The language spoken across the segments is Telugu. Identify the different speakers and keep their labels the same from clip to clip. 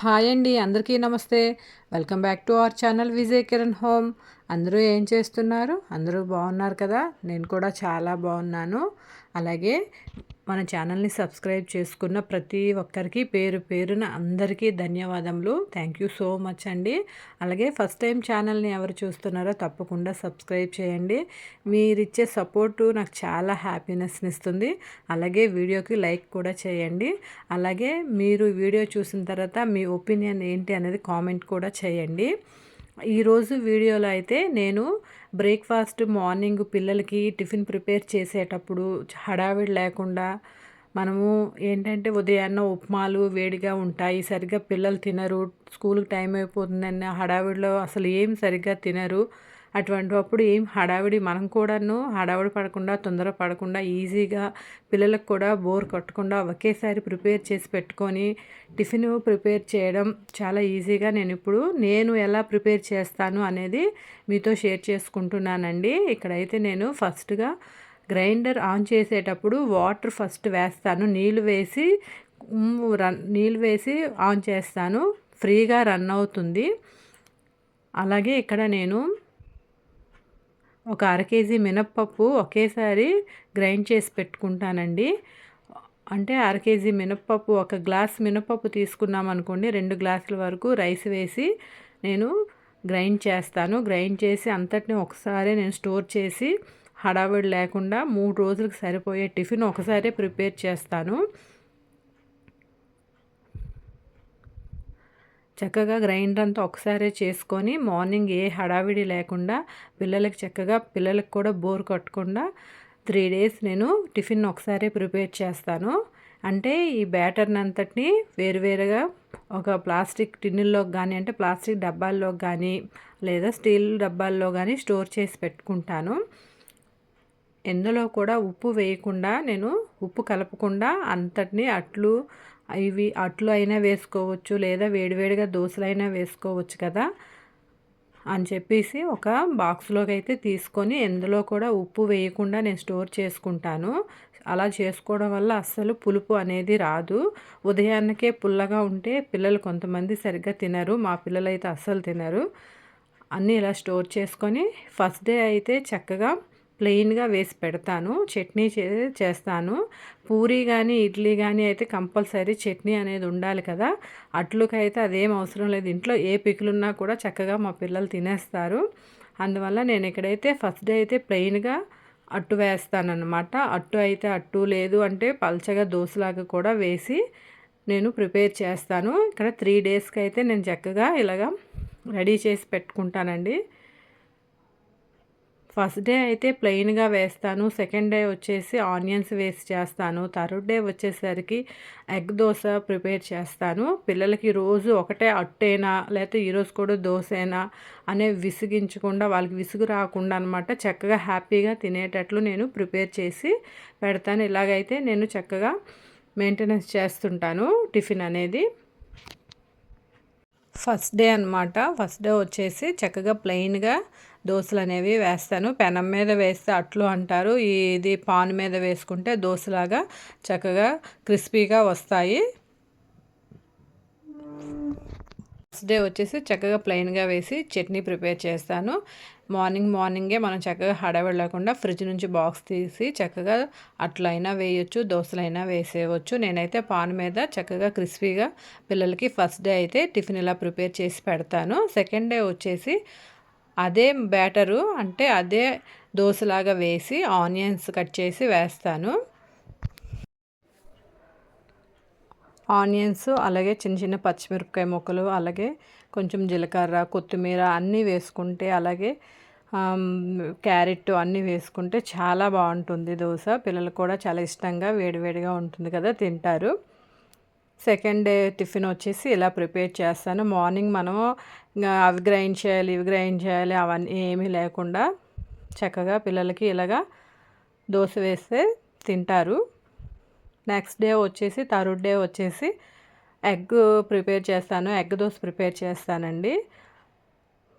Speaker 1: హాయ్ అండి అందరికీ నమస్తే. Welcome back to our channel Vijay Kiran home. అందరూ ఏం చేస్తున్నారు? అందరూ బాగున్నారు కదా? నేను కూడా చాలా బాగున్నాను. అలాగే మన ఛానల్ని సబ్స్క్రైబ్ చేసుకున్న ప్రతి ఒక్కరికి పేరు పేరున అందరికీ ధన్యవాదములు. థ్యాంక్ యూ సో మచ్ అండి. అలాగే ఫస్ట్ టైం ఛానల్ని ఎవరు చూస్తున్నారో తప్పకుండా సబ్స్క్రైబ్ చేయండి. మీరు ఇచ్చే సపోర్టు నాకు చాలా హ్యాపీనెస్ని ఇస్తుంది. అలాగే వీడియోకి లైక్ కూడా చేయండి. అలాగే మీరు వీడియో చూసిన తర్వాత మీ ఒపీనియన్ ఏంటి అనేది కామెంట్ కూడా చేయండి. ఈరోజు వీడియోలో అయితే నేను బ్రేక్ఫాస్ట్ మార్నింగ్ పిల్లలకి టిఫిన్ ప్రిపేర్ చేసేటప్పుడు హడావిడి లేకుండా మనము ఏంటంటే ఉదయాన్న ఉప్మాలు వేడిగా ఉంటాయి సరిగ్గా పిల్లలు తినరు స్కూల్కి టైం అయిపోతుందన్న హడావిడిలో అసలు ఏం సరిగ్గా తినరు. అటువంటిప్పుడు ఏం హడావిడి మనం కూడాను హడావిడి పడకుండా తొందర పడకుండా ఈజీగా పిల్లలకు కూడా బోర్ కొట్టకుండా ఒకేసారి ప్రిపేర్ చేసి పెట్టుకొని టిఫిన్ ప్రిపేర్ చేయడం చాలా ఈజీగా నేను ఇప్పుడు నేను ఎలా ప్రిపేర్ చేస్తాను అనేది మీతో షేర్ చేసుకుంటున్నానండి. ఇక్కడైతే నేను ఫస్ట్గా గ్రైండర్ ఆన్ చేసేటప్పుడు వాటర్ ఫస్ట్ వేస్తాను. నీళ్ళు వేసి రన్ నీళ్ళు వేసి ఆన్ చేస్తాను. ఫ్రీగా రన్ అవుతుంది. అలాగే ఇక్కడ నేను ఒక అర కేజీ మినప్పప్పు ఒకేసారి గ్రైండ్ చేసి పెట్టుకుంటానండి. అంటే అర కేజీ మినప్పప్పు ఒక గ్లాస్ మినప్పప్పు తీసుకున్నాం అనుకోండి రెండు గ్లాసుల వరకు రైస్ వేసి నేను గ్రైండ్ చేస్తాను. గ్రైండ్ చేసి అంతటిని ఒకసారి నేను స్టోర్ చేసి హడావిడి లేకుండా మూడు రోజులకు సరిపోయే టిఫిన్ ఒకసారి ప్రిపేర్ చేస్తాను. చక్కగా గ్రైండర్ అంతా ఒకసారే చేసుకొని మార్నింగ్ ఏ హడావిడి లేకుండా పిల్లలకి చక్కగా పిల్లలకు కూడా బోర్ కట్టకుండా త్రీ డేస్ నేను టిఫిన్ ఒకసారి ప్రిపేర్ చేస్తాను. అంటే ఈ బ్యాటర్ని అంతటిని వేరువేరుగా ఒక ప్లాస్టిక్ టిన్నుల్లోకి కానీ అంటే ప్లాస్టిక్ డబ్బాల్లో కానీ లేదా స్టీల్ డబ్బాల్లో కానీ స్టోర్ చేసి పెట్టుకుంటాను. ఎందులో కూడా ఉప్పు వేయకుండా నేను ఉప్పు కలపకుండా అంతటిని అట్లు ఇవి అట్లు అయినా వేసుకోవచ్చు లేదా వేడివేడిగా దోశలైనా వేసుకోవచ్చు కదా అని చెప్పేసి ఒక బాక్స్లోకి అయితే తీసుకొని ఎందులో కూడా ఉప్పు వేయకుండా నేను స్టోర్ చేసుకుంటాను. అలా చేసుకోవడం వల్ల అస్సలు పులుపు అనేది రాదు. ఉదయాన్నకే పుల్లగా ఉంటే పిల్లలు కొంతమంది సరిగ్గా తినరు మా పిల్లలు అయితే అస్సలు తినరు. అన్నీ ఇలా స్టోర్ చేసుకొని ఫస్ట్ డే అయితే చక్కగా ప్లెయిన్గా వేసి పెడతాను. చట్నీ చే చేస్తాను. పూరి కానీ ఇడ్లీ కానీ అయితే కంపల్సరీ చట్నీ అనేది ఉండాలి కదా. అట్లుకైతే అదేం అవసరం లేదు. ఇంట్లో ఏ పికులున్నా కూడా చక్కగా మా పిల్లలు తినేస్తారు. అందువల్ల నేను ఇక్కడైతే ఫస్ట్ డే అయితే ప్లెయిన్గా అట్టు వేస్తానన్నమాట. అట్టు అయితే అట్టు లేదు అంటే పల్చగా దోశలాగా కూడా వేసి నేను ప్రిపేర్ చేస్తాను. ఇక్కడ త్రీ డేస్కి అయితే నేను చక్కగా ఇలాగా రెడీ చేసి పెట్టుకుంటానండి. ఫస్ట్ డే అయితే ప్లెయిన్గా వేస్తాను. సెకండ్ డే వచ్చేసి ఆనియన్స్ వేసి చేస్తాను. థర్డ్ డే వచ్చేసరికి ఎగ్ దోశ ప్రిపేర్ చేస్తాను. పిల్లలకి రోజు ఒకటే అట్టేనా లేకపోతే ఈరోజు కూడా దోశేనా అనే విసిగించకుండా వాళ్ళకి విసుగు రాకుండా అనమాట చక్కగా హ్యాపీగా తినేటట్లు నేను ప్రిపేర్ చేసి పెడతాను. ఇలాగైతే నేను చక్కగా మెయింటెనెన్స్ చేస్తుంటాను టిఫిన్ అనేది. ఫస్ట్ డే అనమాట ఫస్ట్ డే వచ్చేసి చక్కగా ప్లెయిన్గా దోశలు అనేవి వేస్తాను. పెనం మీద వేస్తే అట్లు అంటారు. ఇది పాన్ మీద వేసుకుంటే దోశలాగా చక్కగా క్రిస్పీగా వస్తాయి. డే వచ్చేసి చక్కగా ప్లెయిన్గా వేసి చట్నీ ప్రిపేర్ చేస్తాను. మార్నింగ్ మార్నింగే మనం చక్కగా హడావిడి లేకుండా ఫ్రిడ్జ్ నుంచి బాక్స్ తీసి చక్కగా అట్లయినా వేయొచ్చు దోశలైనా వేసేయవచ్చు. నేనైతే పాన్ మీద చక్కగా క్రిస్పీగా పిల్లలకి ఫస్ట్ డే అయితే టిఫిన్ ఇలా ప్రిపేర్ చేసి పెడతాను. సెకండ్ డే వచ్చేసి అదే బ్యాటరు అంటే అదే దోశలాగా వేసి ఆనియన్స్ కట్ చేసి వేస్తాను. ఆనియన్స్ అలాగే చిన్న చిన్న పచ్చిమిరపకాయ ముక్కలు అలాగే కొంచెం జీలకర్ర కొత్తిమీర అన్నీ వేసుకుంటే అలాగే క్యారెట్ అన్నీ వేసుకుంటే చాలా బాగుంటుంది దోశ. పిల్లలు కూడా చాలా ఇష్టంగా వేడివేడిగా ఉంటుంది కదా తింటారు. సెకండ్ డే టిఫిన్ వచ్చేసి ఇలా ప్రిపేర్ చేస్తాను. మార్నింగ్ మనము అవి గ్రైండ్ చేయాలి ఇవి గ్రైండ్ చేయాలి అవన్నీ ఏమీ లేకుండా చక్కగా పిల్లలకి ఇలాగా దోశ వేస్తే తింటారు. నెక్స్ట్ డే వచ్చేసి థర్డ్ డే వచ్చేసి ఎగ్ ప్రిపేర్ చేస్తాను. ఎగ్ దోశ ప్రిపేర్ చేస్తానండి.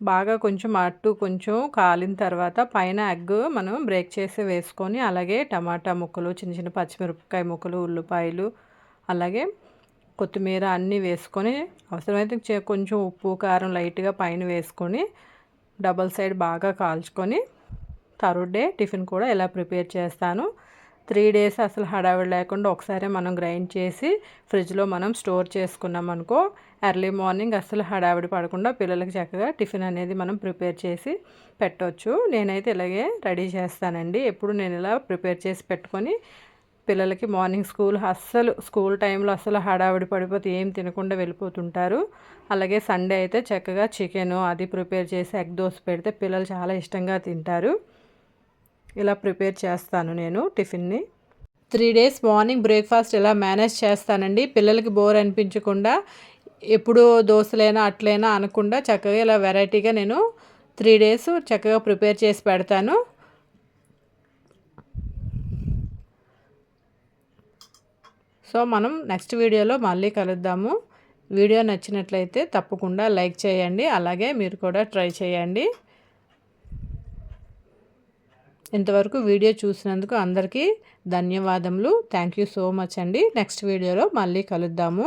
Speaker 1: బాగా కొంచెం అట్టు కొంచెం కాలిన తర్వాత పైన ఎగ్ మనం బ్రేక్ చేసి వేసుకొని అలాగే టమాటా ముక్కలు చిన్న చిన్న పచ్చిమిరపకాయ ముక్కలు ఉల్లిపాయలు అలాగే కొత్తిమీర అన్నీ వేసుకొని అవసరమైతే చే- కొంచెం ఉప్పు కారం లైట్గా పైన వేసుకొని డబల్ సైడ్ బాగా కాల్చుకొని థర్డ్ డే టిఫిన్ కూడా ఇలా ప్రిపేర్ చేస్తాను. త్రీ డేస్ అసలు హడావిడి లేకుండా ఒకసారి మనం గ్రైండ్ చేసి ఫ్రిడ్జ్లో మనం స్టోర్ చేసుకున్నాం అనుకో ఎర్లీ మార్నింగ్ అసలు హడావిడి పడకుండా పిల్లలకి చక్కగా టిఫిన్ అనేది మనం ప్రిపేర్ చేసి పెట్టవచ్చు నేనైతే ఇలాగే రెడీ చేస్తానండి. ఎప్పుడు నేను ఇలా ప్రిపేర్ చేసి పెట్టుకొని పిల్లలకి మార్నింగ్ స్కూల్ అస్సలు స్కూల్ టైంలో అస్సలు హడావిడి పడిపోతే ఏం తినకుండా వెళ్ళిపోతుంటారు. అలాగే సండే అయితే చక్కగా చికెన్ అది ప్రిపేర్ చేసి ఎగ్ దోశ పెడితే పిల్లలు చాలా ఇష్టంగా తింటారు. ఇలా ప్రిపేర్ చేస్తాను నేను టిఫిన్ని. త్రీ డేస్ మార్నింగ్ బ్రేక్ఫాస్ట్ ఇలా మేనేజ్ చేస్తానండి? పిల్లలకి బోర్ అనిపించకుండా ఎప్పుడు దోశలైనా అట్లైనా అనకుండా చక్కగా ఇలా వెరైటీగా నేను త్రీ డేస్ చక్కగా ప్రిపేర్ చేసి పెడతాను. సో మనం నెక్స్ట్ వీడియోలో మళ్ళీ కలుద్దాము. వీడియో నచ్చినట్లయితే తప్పకుండా లైక్ చేయండి. అలాగే మీరు కూడా ట్రై చేయండి. ఇంతవరకు వీడియో చూసినందుకు అందరికీ ధన్యవాదములు. థ్యాంక్ యూ సో మచ్ అండి. నెక్స్ట్ వీడియోలో మళ్ళీ కలుద్దాము.